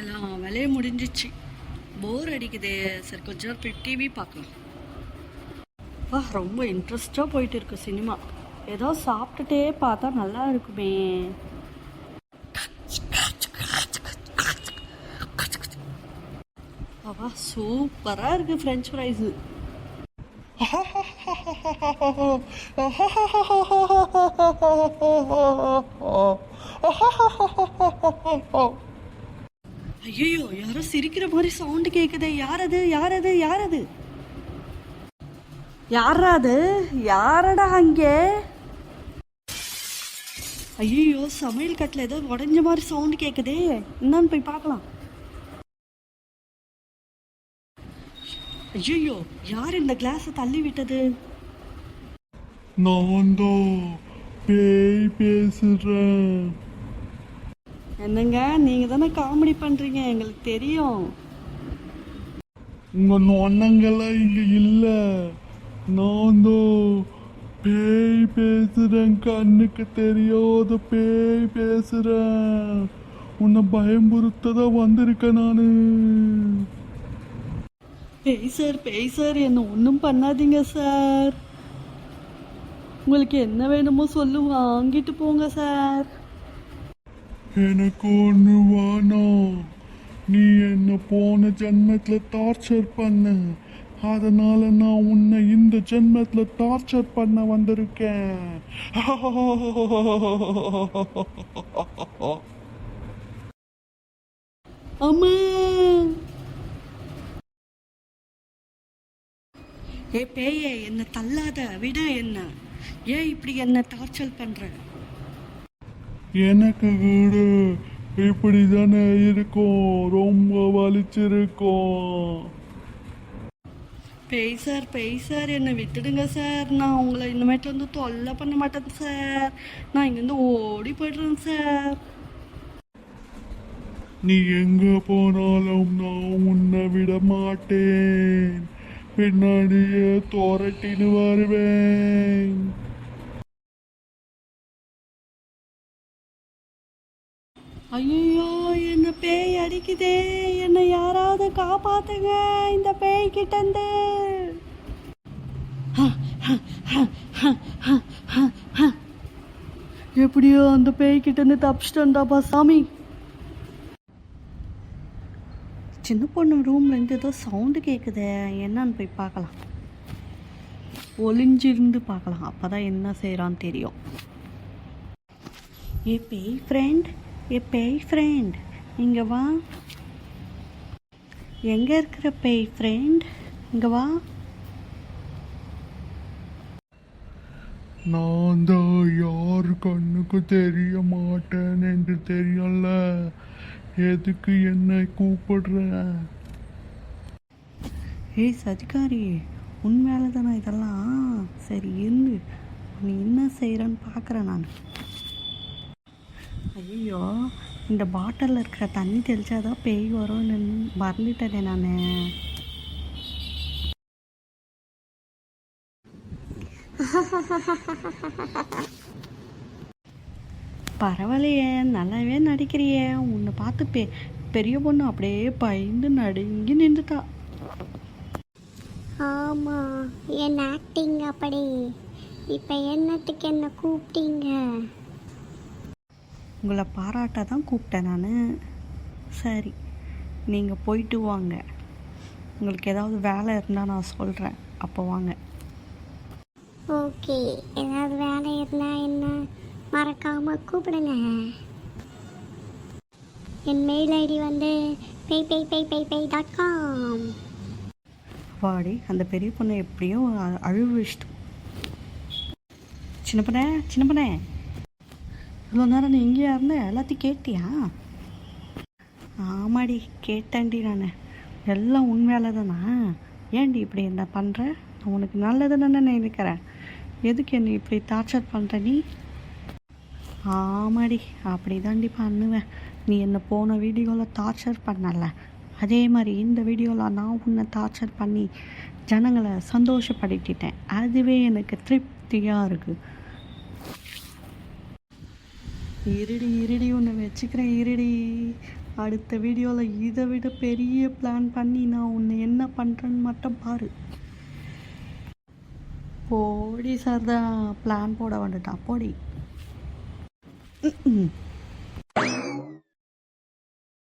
எல்லாம் வேலையும் முடிஞ்சிச்சு. போர் அடிக்குதே சரி கொஞ்ச நேரம் போய் டிவி பார்க்கலாம். வா ரொம்ப இன்ட்ரெஸ்டாக போயிட்டு இருக்கு சினிமா. ஏதோ சாப்பிட்டுட்டே பார்த்தா நல்லா இருக்குமே. அவா சூப்பராக இருக்கு ஃப்ரெஞ்ச் ஃப்ரைஸு ஐயோ யாரோ சிரிக்கிற மாதிரி சவுண்டு கேட்குதே யார் அது யார் அது யார் அது? யாரா அது யாரடா அங்கே? ஐயோ சமையல் கட்டில் ஏதோ உடஞ்ச மாதிரி சவுண்ட் கேட்குதே என்னன்னு போய் பார்க்கலாம். ஐயோ யார் இந்த கிளாஸை தள்ளி விட்டது? நான் தான் பேய் பேசுறேன். என்னங்க நீங்க தானே காமெடி பண்றீங்க எங்களுக்கு தெரியும். உங்க நொண்ணங்கெல்லாம் இங்க இல்ல. நான் தான் பேய் பேசுறேன் கண்ணுக்கு தெரியாத பேய் பேசுறேன். உன்னை பயம்புறுத்த தான் வந்திருக்கேன் நானு. பேய் சார் பேய் சார் என்ன ஒன்றும் பண்ணாதீங்க சார். உங்களுக்கு என்ன வேணுமோ சொல்லு வாங்கிட்டு போங்க சார். எனக்கு ஒண்ணு வேணாம் நீ என்ன போன ஜென்மத்துல டார்ச்சர் பண்ண? அதனால நான் உன்னை இந்த ஜென்மத்துல டார்ச்சர் பண்ண வந்திருக்கேன். அம்மா! ஏ பேயே என்ன தள்ளாத விட என்ன. ஏன் இப்படி என்ன டார்ச்சர் பண்ற? எனக்கு கூட இப்படி தானே இருக்கும். ரொம்ப வலிச்சிருக்கும். பேய் சார் பேய் சார் என்னை விட்டுடுங்க சார். நான் உங்களை இனிமேட்டு வந்து தொல்லை பண்ண மாட்டேன் சார். நான் இங்கேருந்து ஓடி போய்டுறேன் சார். நீ எங்க போனாலும் நான் உன்னை விட மாட்டேன். பின்னாடியே துரட்டின்னு வருவேன். ஐயோ என்ன பேய் அடிக்குதே. என்னை யாராவது காப்பாத்துங்க இந்த பேய் கிட்டந்து. எப்படியோ அந்த பேய் கிட்டேருந்து தப்பிச்சிட்டு வந்தாப்பா சாமி. சின்ன பொண்ணு ரூம்லேருந்து ஏதோ சவுண்டு கேட்குதே என்னன்னு போய் பார்க்கலாம். ஒளிஞ்சிருந்து பார்க்கலாம். அப்போ தான் என்ன செய்கிறான்னு தெரியும். ஏ பேய் ஃப்ரெண்ட் ஏ பேய் ஃப்ரெண்ட் இங்கே வா. எங்கே இருக்கிற பேய் ஃப்ரெண்ட் இங்கே வா. நான் தான் யார் கண்ணுக்கு தெரிய மாட்டேன் என்று தெரியல. எதுக்கு என்னை கூப்பிடுற? ஏய் சதிகாரி உன் மேலே தானே இதெல்லாம்? சரி இருந்து நீ என்ன செய்கிறன்னு பார்க்குறேன் நான். ஐயோ இந்த பாட்டிலில் இருக்கிற தண்ணி தெளிச்சாதான் பேய் வரும்னு மறந்துட்டேனே நான். பரவாயில்லையே நல்லாவே நடிக்கிறியே. உன்னை பார்த்து பெ பெரிய பொண்ணு அப்படியே பயந்து நடுங்கி நின்றுட்டா. ஆமாம் என் ஆக்டிங் அப்படி. இப்போ என்னத்துக்கு என்ன கூப்பிட்டீங்க? உங்களை பாராட்ட தான் கூப்பிட்டேன் நான். சரி நீங்கள் போயிட்டு வாங்க. உங்களுக்கு ஏதாவது வேலை இருந்தால் நான் சொல்கிறேன் அப்போ வாங்க. ஓகே ஏதாவது வேலை இருந்தால் என்ன மறக்காமல் கூப்பிடுங்க. என் மெயில் ஐடி வந்து பெய் பெய் பெய் பெய் பெய் டாட் காம் வாடி அந்த பெரிய பொண்ணை எப்படியோ அ- அழுவ வச்சிட்டோம் சின்ன பொண்ணே சின்ன பொண்ணே. இவ்வளோ நேரம் நீ எங்கேயா இருந்த? எல்லாத்தையும் கேட்டியா? ஆமாடி கேட்டேன்டி நான். எல்லாம் உண்மையால தானா ஏன்டி இப்படி என்ன பண்ணுற நான் உனக்கு நல்லது தானே நினைக்கிறேன் எதுக்கு என்னை இப்படி டார்ச்சர் பண்ணுற நீ? ஆமாடி அப்படி தாண்டி பண்ணுவேன். நீ என்னை போன வீடியோவில் டார்ச்சர் பண்ணல. அதே மாதிரி இந்த வீடியோவில் நான் உன்னை டார்ச்சர் பண்ணி ஜனங்களை சந்தோஷப்படுத்திட்டேன். அதுவே எனக்கு திருப்தியாக இருக்குது இருடி இருடி உன்னை வச்சுக்கிறேன் இருடி. அடுத்த வீடியோவில் இதை விட பெரிய பிளான் பண்ணி நான் உன்னை என்ன பண்ணுறேன்னு மட்டும் பாரு. போடி சார் தான் பிளான் போட வந்துட்டான். போடி.